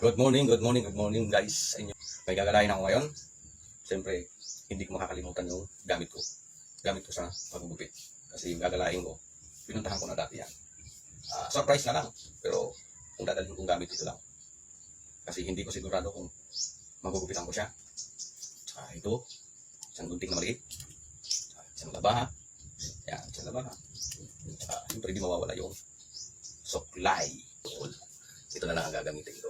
Good morning, good morning, good morning guys sa inyo. May gagalayin ako ngayon. Siyempre, hindi ko makakalimutan yung gamit ko. Gamit ko sa pagugupit. Kasi yung gagalayin ko, pinuntahan ko na dati yan. Ah, surprise na lang. Pero kung dadalhin kong gamit ito lang. Kasi hindi ko sigurado kung magugupitan ko siya. Tsaka ito, isang gunting na maliit. Tsaka isang labaha. Yan, isang labaha. Tsaka siyempre di mawawala yung supply. Ito na lang ang gagamitin ko.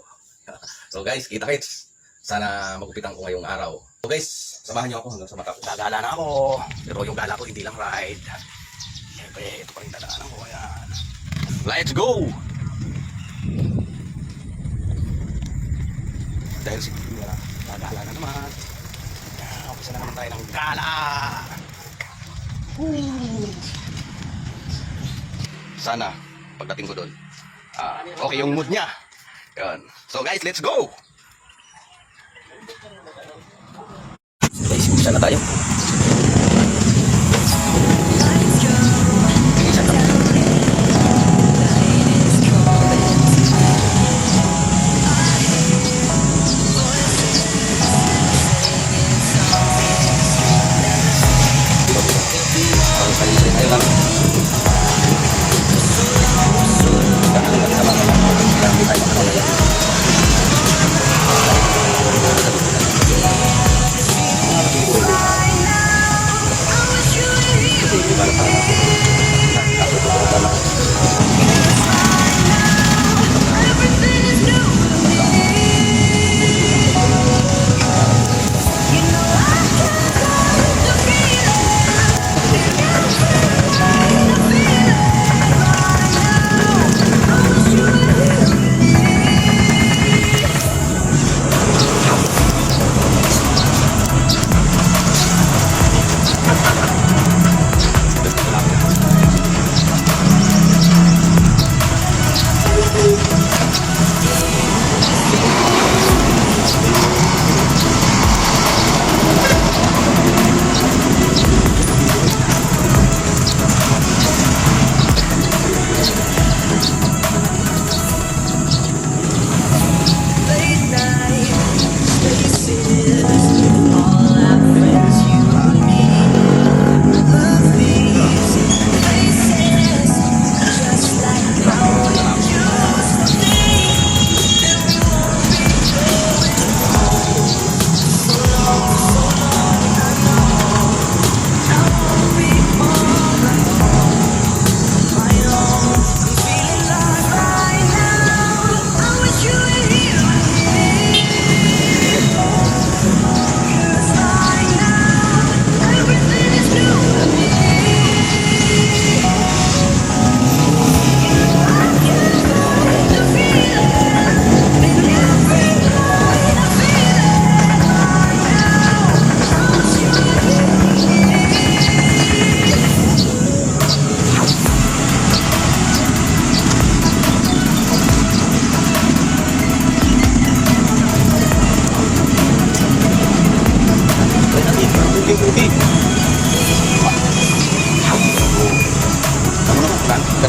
So guys, kita kits. Sana magupitan ko ngayong araw. So guys, samahan niyo ako hanggang sa matapos. Gagala na ako. Pero yung gala ko hindi lang ride. Siyempre, ito pa rin dadaanan ko. Ayan. Let's go! Dahil si Kira, gagala na naman. Ayan, Umpisa na naman tayo ng gala. Woo! Sana, pagdating ko doon, ah, okay yung mood niya. Yan. So guys, let's go! Guys, umpisa na tayo.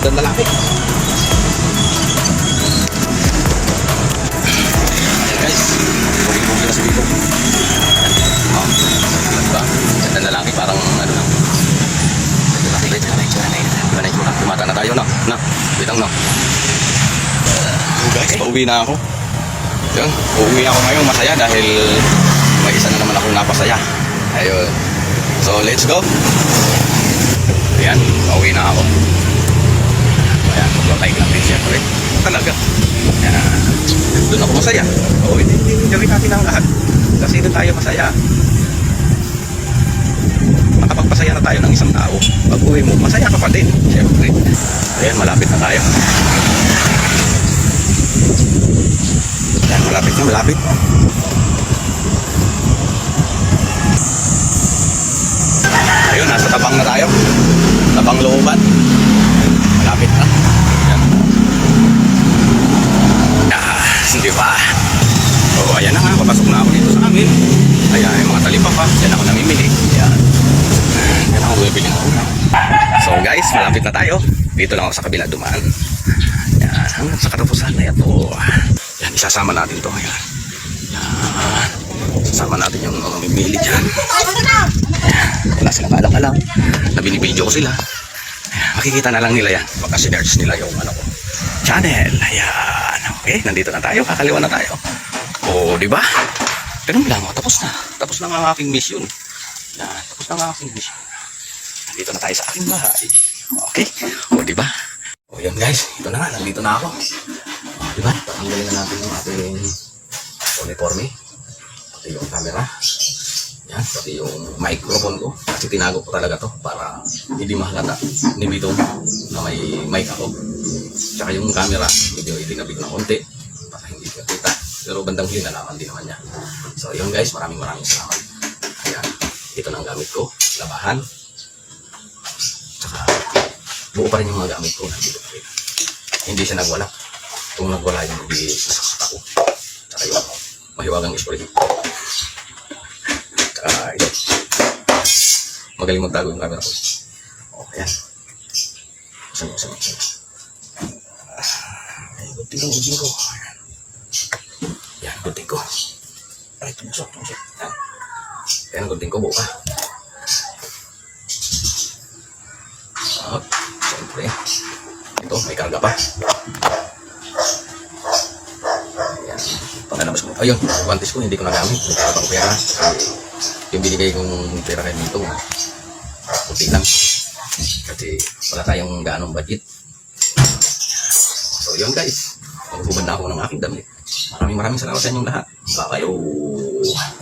Ganda lalaki. Ayan guys, bugi-bugi na si Bito. Oh, diba? Lalaki, parang ano lang. Lalaki. Wait, wait, wait. Ganda ito na. Tumata na tayo, no? No? Bitang, no? guys, pauwi na ako. Yun, uuwi ako ngayon masaya dahil may isa na naman akong napasaya. Ayun. So, let's go. Ayan, pauwi na ako. Mag-like lang din siyempre. Talaga. Ayan, doon ako masaya. Oo, hindi, hindi, hindi rin natin ang lahat. Kasi doon tayo masaya. Makapagpasaya na tayo ng isang tao. Pag uwi mo, masaya ka pa din. Siyempre. Ayan, malapit na tayo. Ayan, malapit na, malapit. Ayun, nasa tabang na tayo. Tabang looban. Guys, malapit na tayo. Dito lang ako sa kabila dumaan. Yan, hanggang sa katapusan na ito. Yan, isasama natin to. Ayan. Yan. Sasama natin yung mga mamimili dyan. Wala silang alam-alam na binibideo ko sila. Makikita na lang nila yan. Baka sinerge nila yung ano ko. Channel. Ayan. Okay, nandito na tayo. Kakaliwa na tayo. O, di ba? Ganun lang. O, tapos na. Tapos na ang aking mission. Yan. Tapos na ang aking mission. Nandito na tayo sa aking bahay. Okay? O, di ba? O, yan guys. Ito na nga. Nandito na ako. O, di ba? Tanggalin na natin yung ating uniforme. Pati yung camera. Yan, pati yung microphone ko. Kasi tinago ko talaga to para hindi mahalata ni Bito na may mic ako. Tsaka yung camera, medyo itinabi ko ng konti para hindi ko kita. Pero bandang huli nalaman din naman niya. So yun guys, maraming maraming salamat. Ayan, ito na ang gamit ko. Labahan. Buo pa rin yung mga gamit ko. Hindi siya nagwala. Kung nagwala yung hindi sasaksak ako. Tsaka yung mahiwagang spray. Tsaka ito. Magaling magtago yung camera ko. Oh, ayan. Saan mo, saan mo, saan mo. Ay, gunting ko, gunting ko. Ayan. Yan, gunting ko. Ay, tumusok, tumusok. Yan. Yan, gunting ko, buka. At, siyempre, ito, may karga pa. Yan, pangalabas ko. Ayun, guantes ko, hindi ko nagamit. Pera pang pera. Yung binigay kong pera kay dito, puti lang. Kasi, wala tayong gaanong budget. So, yun guys. Magbubad na ako ng aking damit. Maraming maraming salamat sa inyong lahat. Bye-bye.